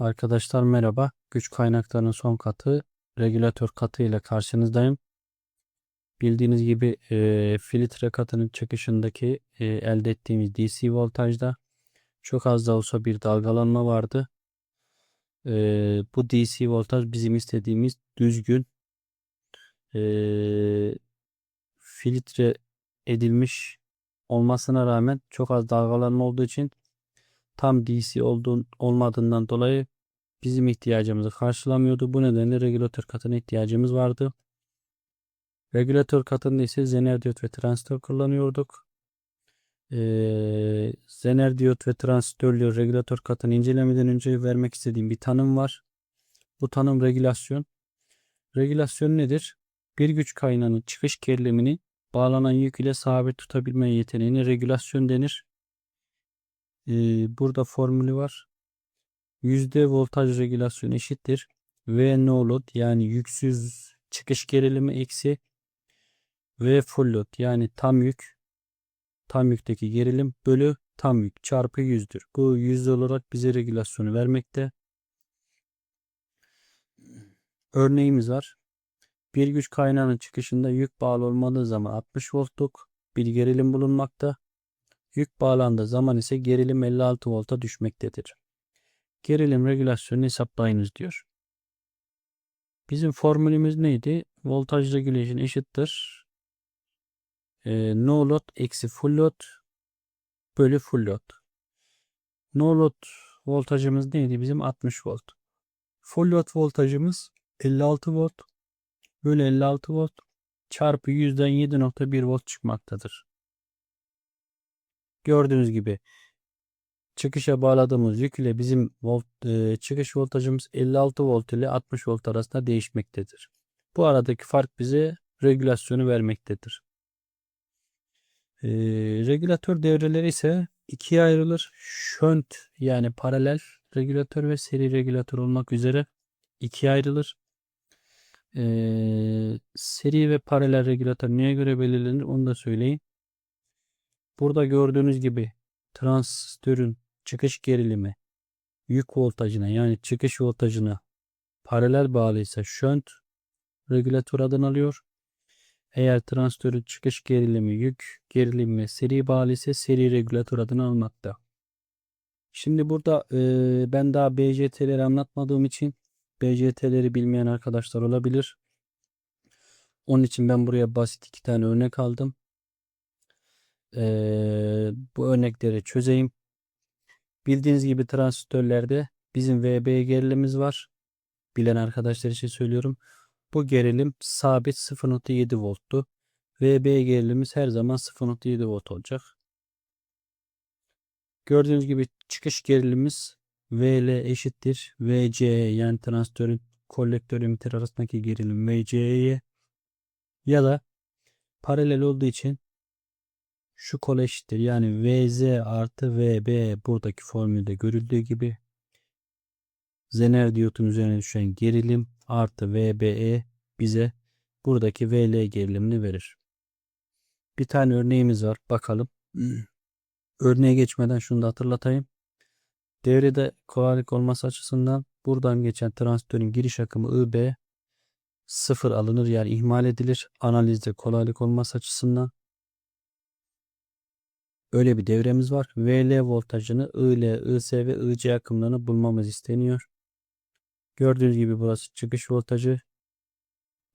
Arkadaşlar merhaba. Güç kaynaklarının son katı regülatör katı ile karşınızdayım. Bildiğiniz gibi e, filtre katının çıkışındaki e, elde ettiğimiz DC voltajda çok az da olsa bir dalgalanma vardı. E, bu DC voltaj bizim istediğimiz düzgün e, filtre edilmiş olmasına rağmen çok az dalgalanma olduğu için tam DC olduğun, olmadığından dolayı bizim ihtiyacımızı karşılamıyordu. Bu nedenle regülatör katına ihtiyacımız vardı. Regülatör katında ise zener diyot ve transistör kullanıyorduk. Ee, zener diyot ve transistörlü regülatör katını incelemeden önce vermek istediğim bir tanım var. Bu tanım regülasyon. Regülasyon nedir? Bir güç kaynağının çıkış gerilimini bağlanan yük ile sabit tutabilme yeteneğine regülasyon denir. Ee, burada formülü var. Yüzde voltaj regülasyonu eşittir. V no load yani yüksüz çıkış gerilimi eksi V full load yani tam yük tam yükteki gerilim bölü tam yük çarpı yüzdür. Bu yüzde olarak bize regülasyonu vermekte. Örneğimiz var. Bir güç kaynağının çıkışında yük bağlı olmadığı zaman 60 voltluk bir gerilim bulunmakta. Yük bağlandığı zaman ise gerilim 56 volta düşmektedir. Gerilim regülasyonunu hesaplayınız diyor. Bizim formülümüz neydi? Voltaj regulation eşittir. E, no load eksi full load bölü full load. No load voltajımız neydi? Bizim 60 volt. Full load voltajımız 56 volt bölü 56 volt çarpı yüzden 7.1 volt çıkmaktadır. Gördüğünüz gibi çıkışa bağladığımız yük ile bizim volt, e, çıkış voltajımız 56 volt ile 60 volt arasında değişmektedir. Bu aradaki fark bize regülasyonu vermektedir. E, regülatör devreleri ise ikiye ayrılır. Şönt yani paralel regülatör ve seri regülatör olmak üzere ikiye ayrılır. E, seri ve paralel regülatör neye göre belirlenir onu da söyleyeyim. Burada gördüğünüz gibi transistörün çıkış gerilimi yük voltajına yani çıkış voltajına paralel bağlıysa şönt regülatör adını alıyor. Eğer transistörün çıkış gerilimi yük gerilimi seri bağlı ise seri regülatör adını almakta. Şimdi burada e, ben daha BJT'leri anlatmadığım için BJT'leri bilmeyen arkadaşlar olabilir. Onun için ben buraya basit iki tane örnek aldım. Ee, bu örnekleri çözeyim. Bildiğiniz gibi transistörlerde bizim VB gerilimimiz var. Bilen arkadaşlar için söylüyorum. Bu gerilim sabit 0.7 volttu. VB gerilimimiz her zaman 0.7 volt olacak. Gördüğünüz gibi çıkış gerilimimiz VL eşittir. VC yani transistörün kolektör emitter arasındaki gerilim VC'ye ya da paralel olduğu için şu kol eşittir. Yani VZ artı VB buradaki formülde görüldüğü gibi Zener diyotun üzerine düşen gerilim artı VBE bize buradaki VL gerilimini verir. Bir tane örneğimiz var. Bakalım. Örneğe geçmeden şunu da hatırlatayım. Devrede kolaylık olması açısından buradan geçen transistörün giriş akımı IB sıfır alınır yani ihmal edilir. Analizde kolaylık olması açısından Öyle bir devremiz var. VL voltajını IL, IS ve IC akımlarını bulmamız isteniyor. Gördüğünüz gibi burası çıkış voltajı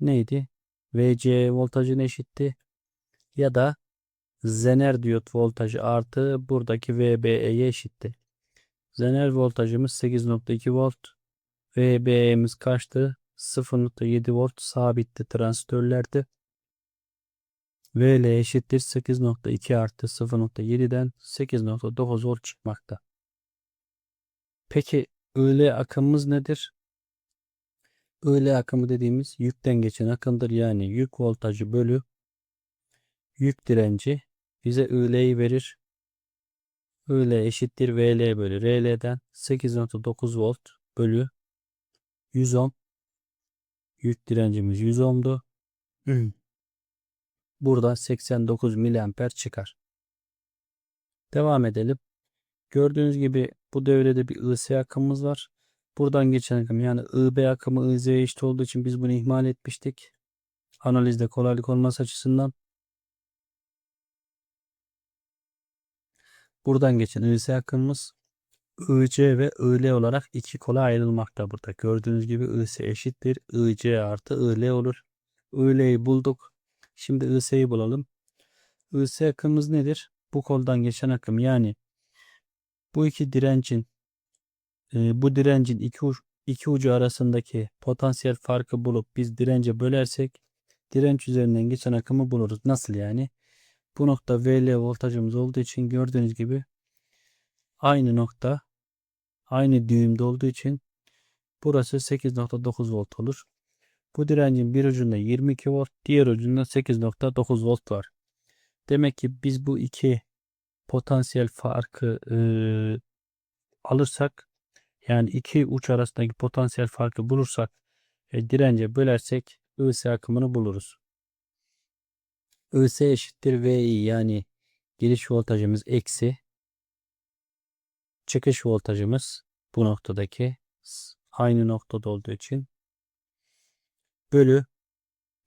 neydi? VC voltajına eşitti. Ya da Zener diyot voltajı artı buradaki VBE'ye eşitti. Zener voltajımız 8.2 volt. VBE'miz kaçtı? 0.7 volt sabitti transistörlerde. VL eşittir 8.2 artı 0.7'den 8.9 volt çıkmakta. Peki IL akımımız nedir? IL akımı dediğimiz yükten geçen akımdır. Yani yük voltajı bölü yük direnci bize IL'yi verir. IL eşittir VL bölü RL'den 8.9 volt bölü 100 ohm. Yük direncimiz 100 ohm'du. Burada 89 miliamper çıkar. Devam edelim. Gördüğünüz gibi bu devrede bir IC akımımız var. Buradan geçen akım yani IB akımı IZ'ye eşit olduğu için biz bunu ihmal etmiştik. Analizde kolaylık olması açısından. Buradan geçen IS akımımız IC ve IL olarak iki kola ayrılmakta burada. Gördüğünüz gibi IS eşittir. IC artı IL olur. IL'yi bulduk. Şimdi IS'yi bulalım. IS akımımız nedir? Bu koldan geçen akım yani bu iki direncin e, bu direncin iki, uç, iki ucu arasındaki potansiyel farkı bulup biz dirence bölersek direnç üzerinden geçen akımı buluruz. Nasıl yani? Bu nokta VL voltajımız olduğu için gördüğünüz gibi aynı nokta aynı düğümde olduğu için burası 8.9 volt olur. Bu direncin bir ucunda 22 volt, diğer ucunda 8.9 volt var. Demek ki biz bu iki potansiyel farkı e, alırsak yani iki uç arasındaki potansiyel farkı bulursak e, dirence bölersek IS akımını buluruz. IS eşittir VI yani giriş voltajımız eksi çıkış voltajımız bu noktadaki aynı noktada olduğu için bölü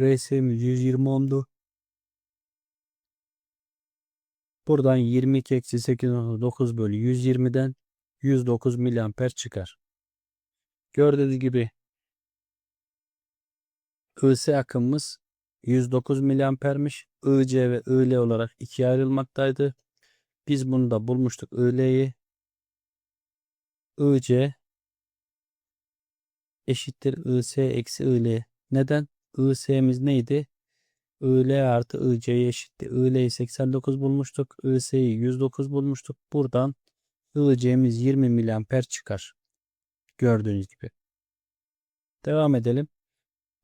RS'miz 120 ohm'du. Buradan 22 eksi 8.9 bölü 120'den 109 miliamper çıkar. Gördüğünüz gibi IS akımımız 109 miliampermiş. IC ve IL olarak ikiye ayrılmaktaydı. Biz bunu da bulmuştuk IL'yi. IC eşittir IS eksi IL. Neden? IS'miz neydi? IL artı IC'ye eşitti. IL'yi 89 bulmuştuk. IS'yi 109 bulmuştuk. Buradan IC'miz 20 miliamper çıkar. Gördüğünüz gibi. Devam edelim.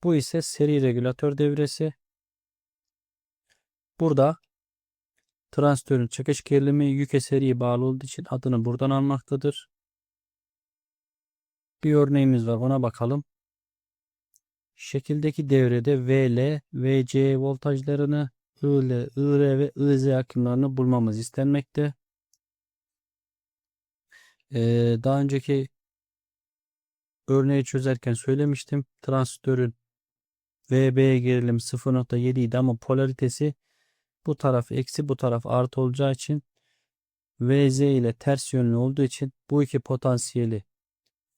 Bu ise seri regülatör devresi. Burada transistörün çıkış gerilimi yüke seriye bağlı olduğu için adını buradan almaktadır. Bir örneğimiz var ona bakalım. Şekildeki devrede VL, VC voltajlarını IL, IR ve IZ akımlarını bulmamız istenmekte. Ee, daha önceki örneği çözerken söylemiştim. Transistörün VB gerilim 0.7 idi ama polaritesi bu taraf eksi bu taraf artı olacağı için VZ ile ters yönlü olduğu için bu iki potansiyeli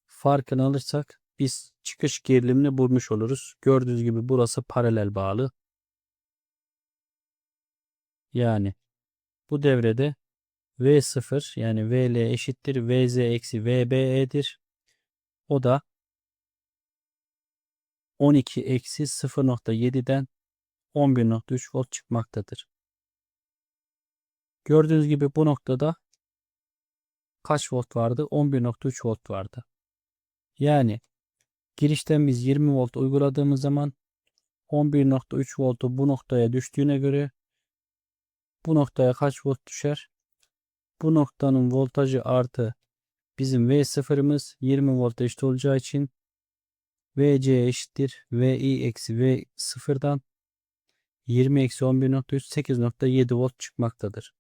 farkını alırsak biz çıkış gerilimini bulmuş oluruz. Gördüğünüz gibi burası paralel bağlı. Yani bu devrede V0 yani VL eşittir VZ eksi VBE'dir. O da 12 eksi 0.7'den 11.3 volt çıkmaktadır. Gördüğünüz gibi bu noktada kaç volt vardı? 11.3 volt vardı. Yani girişten biz 20 volt uyguladığımız zaman 11.3 voltu bu noktaya düştüğüne göre bu noktaya kaç volt düşer? Bu noktanın voltajı artı bizim V0'ımız 20 volt eşit olacağı için VC eşittir VI eksi V sıfırdan 20 eksi 11.3 8.7 volt çıkmaktadır.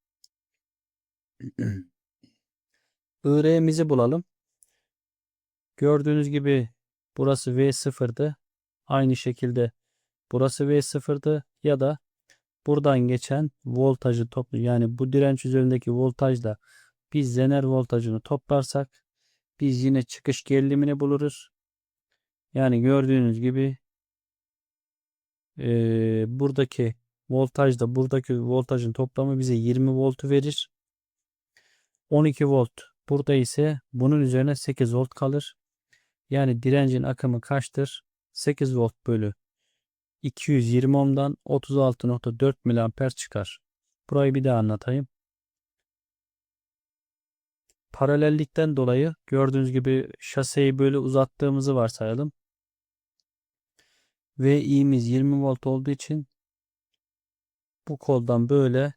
IR'mizi bulalım. Gördüğünüz gibi burası V0'dı. Aynı şekilde burası V0'dı ya da buradan geçen voltajı toplu yani bu direnç üzerindeki voltajla biz zener voltajını toplarsak biz yine çıkış gerilimini buluruz. Yani gördüğünüz gibi e, buradaki voltajda buradaki voltajın toplamı bize 20 voltu verir. 12 volt burada ise bunun üzerine 8 volt kalır. Yani direncin akımı kaçtır? 8 volt bölü 220 ohm'dan 36.4 miliamper çıkar. Burayı bir daha anlatayım. Paralellikten dolayı gördüğünüz gibi şaseyi böyle uzattığımızı varsayalım. Ve i'miz 20 volt olduğu için bu koldan böyle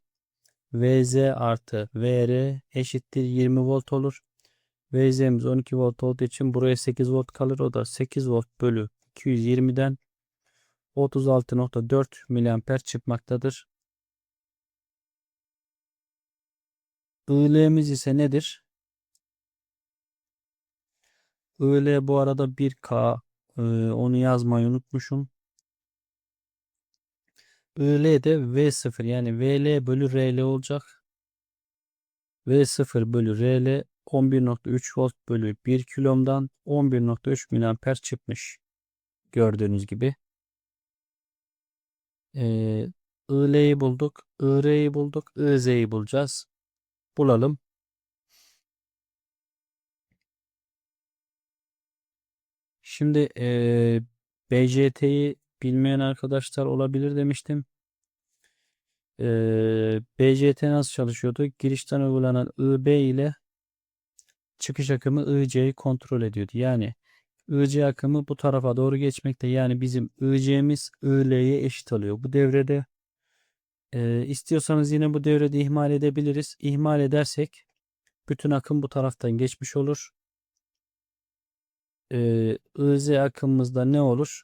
VZ artı VR eşittir 20 volt olur. VZ'miz 12 volt olduğu için buraya 8 volt kalır. O da 8 volt bölü 220'den 36.4 miliamper çıkmaktadır. IL'miz ise nedir? IL bu arada 1K e, onu yazmayı unutmuşum. IL de V0 yani VL bölü RL olacak. V0 bölü RL 11.3 volt bölü 1 kilomdan 11.3 miliamper çıkmış. Gördüğünüz gibi. Ee, IL'yi bulduk. IR'yi bulduk. IZ'yi bulacağız. Bulalım. Şimdi ee, BJT'yi bilmeyen arkadaşlar olabilir demiştim. Ee, BJT nasıl çalışıyordu? Girişten uygulanan IB ile çıkış akımı IC'yi kontrol ediyordu. Yani IC akımı bu tarafa doğru geçmekte. Yani bizim IC'miz IL'ye eşit oluyor. Bu devrede e, istiyorsanız yine bu devrede ihmal edebiliriz. İhmal edersek bütün akım bu taraftan geçmiş olur. E, IZ akımımızda ne olur?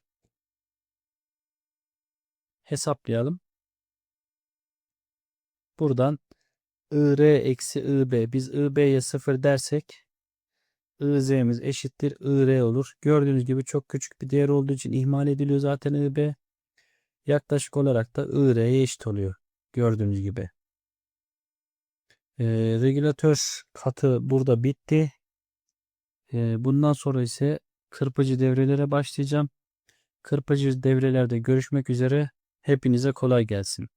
Hesaplayalım. Buradan IR eksi IB. Biz IB'ye 0 dersek IZ'miz eşittir IR olur. Gördüğünüz gibi çok küçük bir değer olduğu için ihmal ediliyor zaten IB. Yaklaşık olarak da IR'ye eşit oluyor. Gördüğünüz gibi. Ee, regülatör katı burada bitti. Ee, bundan sonra ise kırpıcı devrelere başlayacağım. Kırpıcı devrelerde görüşmek üzere. Hepinize kolay gelsin.